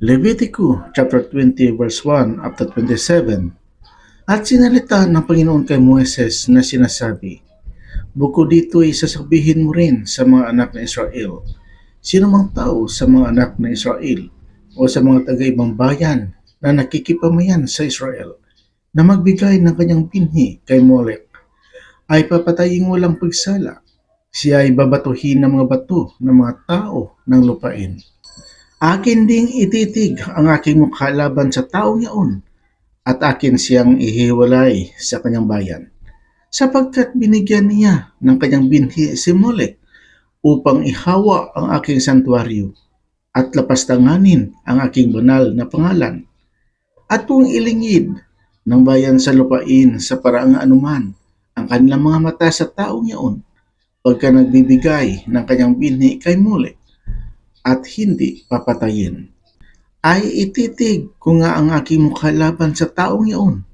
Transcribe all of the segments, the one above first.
Levitico chapter 20 verse 1 up to 27. At sinalita ng Panginoon kay Moises na sinasabi, Bukod dito ay sasabihin mo rin sa mga anak ng Israel, sino mang tao sa mga anak ng Israel o sa mga taga-ibang bayan na nakikipamayan sa Israel na magbigay ng kanyang binhi kay Molek ay papatayin walang pagsala. Siya ay babatuhin ng mga bato ng mga tao ng lupain. Akin ding ititig ang aking mukha laban sa taong yaon at akin siyang ihiwalay sa kanyang bayan sapagkat binigyan niya ng kanyang binhi si Molek upang ihawa ang aking santuaryo at lapastanganin ang aking banal na pangalan. At kung ilingid ng bayan sa lupain sa paraang anuman ang kanilang mga mata sa taong yaon pagka nagbibigay ng kanyang binhi kay Molek at hindi papatayin. Ay ititig ko nga ang aking mukha laban sa taong yaon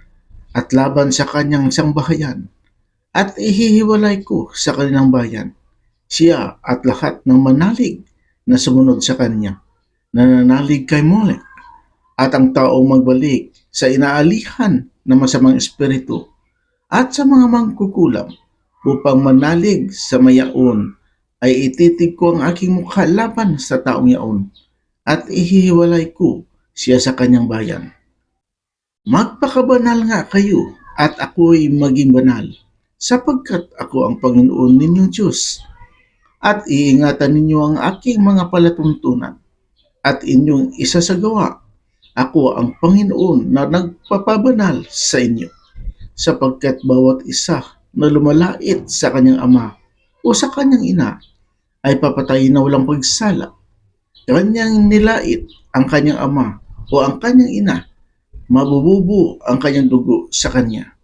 at laban sa kanyang sangbahayan at ihihiwalay ko sa kanilang bayan siya at lahat ng manalig na sumunod sa kanya nananalig kay Molek at ang taong magbalik sa inaalihan ng masamang espiritu at sa mga mangkukulam upang manalig sa mayaon ay ititig ko ang aking mukha laban sa taong yaon at ihihiwalay ko siya sa kanyang bayan. Magpakabanal nga kayo at ako'y maging banal sapagkat ako ang Panginoon ninyong Diyos at iingatan ninyo ang aking mga palatuntunan at inyong isasagawa. Ako ang Panginoon na nagpapabanal sa inyo sapagkat bawat isa na lumalait sa kanyang ama o sa kanyang ina ay papatayin na walang pagsala. Kanyang nilait ang kanyang ama o ang kanyang ina, mabububo ang kanyang dugo sa kanya.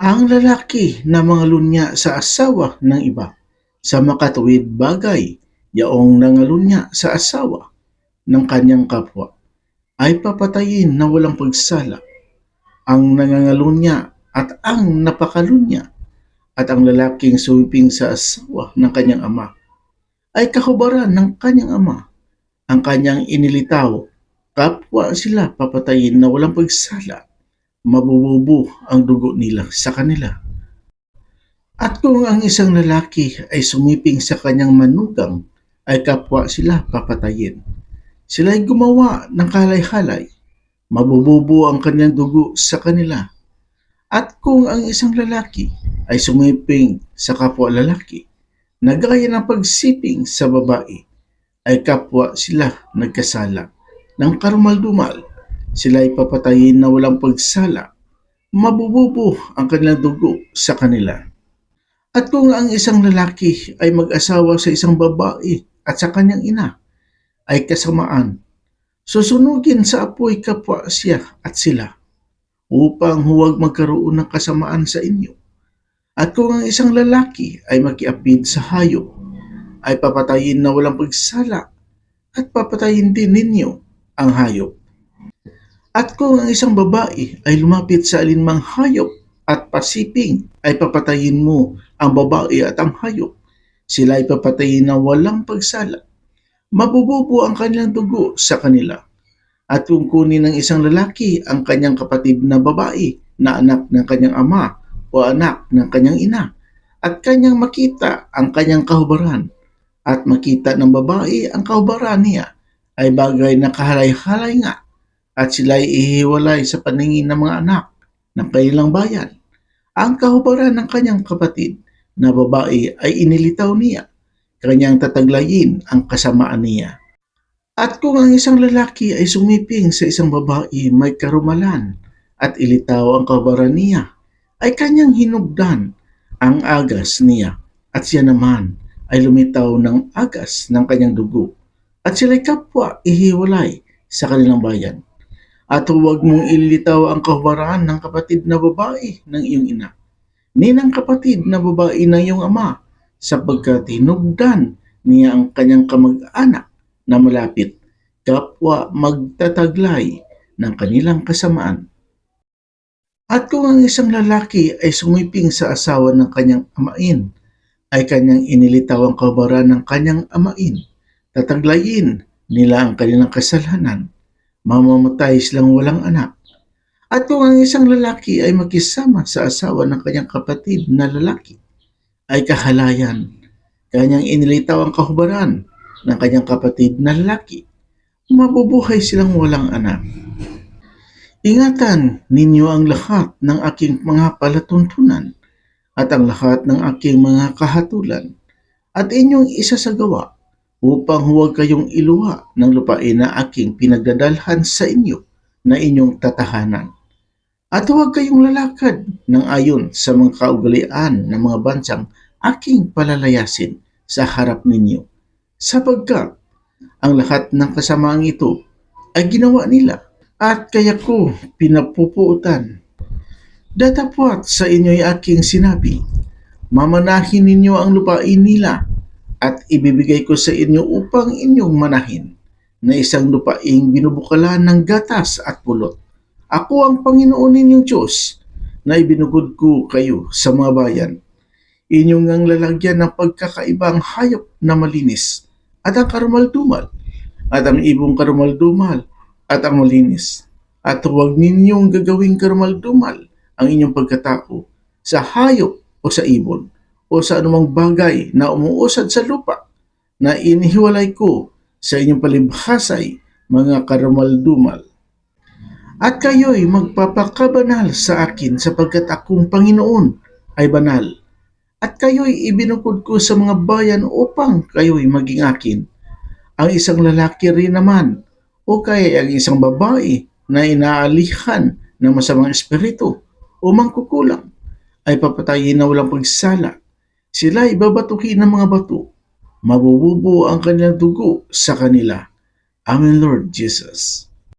Ang lalaki na mga lunya sa asawa ng iba sa makatuwid bagay, yaong nangalunya sa asawa ng kanyang kapwa, ay papatayin na walang pagsala. Ang nangangalunya at ang napakalunya at ang lalaking sumiping sa asawa ng kanyang ama ay kahubaran ng kanyang ama. Ang kanyang inilitaw, kapwa sila papatayin na walang pagsala. Mabububo ang dugo nila sa kanila. At kung ang isang lalaki ay sumiping sa kanyang manugang, ay kapwa sila papatayin. Sila ay gumawa ng kalay-halay. Mabububo ang kanyang dugo sa kanila. At kung ang isang lalaki ay sumiping sa kapwa lalaki, na gaya ng pagsiping sa babae, ay kapwa sila nagkasala. Ng karumal-dumal, sila ay papatayin na walang pagsala. Mabububo ang kanilang dugo sa kanila. At kung ang isang lalaki ay mag-asawa sa isang babae at sa kanyang ina, ay kasamaan, susunugin sa apoy kapwa siya at sila upang huwag magkaroon ng kasamaan sa inyo. At kung ang isang lalaki ay makiapid sa hayop, ay papatayin na walang pagsala at papatayin din ninyo ang hayop. At kung ang isang babae ay lumapit sa alinmang hayop at pasiping, ay papatayin mo ang babae at ang hayop. Sila ay papatayin na walang pagsala. Mabububo ang kanilang dugo sa kanila. At kung kunin ng isang lalaki ang kanyang kapatid na babae na anak ng kanyang ama o anak ng kanyang ina at kanyang makita ang kanyang kahubaran at makita ng babae ang kahubaran niya ay bagay na kahalay-halay nga at sila ay ihiwalay sa paningin ng mga anak ng kanilang bayan. Ang kahubaran ng kanyang kapatid na babae ay inilitaw niya, kanyang tataglayin ang kasamaan niya. At kung ang isang lalaki ay sumiping sa isang babae may karumalan at ilitaw ang kahubaran niya, ay kanyang hinugdan ang agas niya at siya naman ay lumitaw ng agas ng kanyang dugo at sila'y kapwa ihiwalay sa kanilang bayan. At huwag mong ilitaw ang kahubaran ng kapatid na babae ng iyong ina, ni ng kapatid na babae ng iyong ama, sapagkat hinugdan niya ang kanyang kamag-anak na malapit, kapwa magtataglay ng kanilang kasamaan. At kung ang isang lalaki ay sumiping sa asawa ng kanyang amain, ay kanyang inilitaw ang kabaran ng kanyang amain, tataglayin nila ang kanilang kasalanan, mamamatay silang walang anak. At kung ang isang lalaki ay makisama sa asawa ng kanyang kapatid na lalaki, ay kahalayan, kanyang inilitaw ang kahubaran ng kanyang kapatid na lalaki, mabubuhay silang walang anak. Ingatan ninyo ang lahat ng aking mga palatuntunan at ang lahat ng aking mga kahatulan at inyong isasagawa upang huwag kayong iluha ng lupain na aking pinagdadalhan sa inyo na inyong tatahanan. At huwag kayong lalakad ng ayon sa mga kaugalian ng mga bansang aking palalayasin sa harap ninyo. Sapagkat ang lahat ng kasamaang ito ay ginawa nila at kaya ko pinapupuutan. Datapwat sa inyo'y aking sinabi, mamanahin ninyo ang lupain nila at ibibigay ko sa inyo upang inyong manahin na isang lupaing binubukalan ng gatas at pulot. Ako ang Panginoon ninyong Diyos na ibinugod ko kayo sa mga bayan. Inyong ang lalagyan ng pagkakaibang hayop na malinis at ang karumaldumal at ang ibong karumaldumal at ang malinis. At huwag ninyong gagawing karumaldumal ang inyong pagkatao sa hayop o sa ibon o sa anumang bagay na umuusad sa lupa na inihiwalay ko sa inyong palibhasay mga karumaldumal. At kayo'y magpapakabanal sa akin sapagkat akong Panginoon ay banal. At kayo'y ibinukod ko sa mga bayan upang kayo'y maging akin. Ang isang lalaki rin naman o kaya ang isang babae na inaalihan ng masamang espiritu o mangkukulang ay papatayin na walang pagsala. Sila ay babatuhin ng mga bato. Mabububo ang kanilang dugo sa kanila. Amen, Lord Jesus.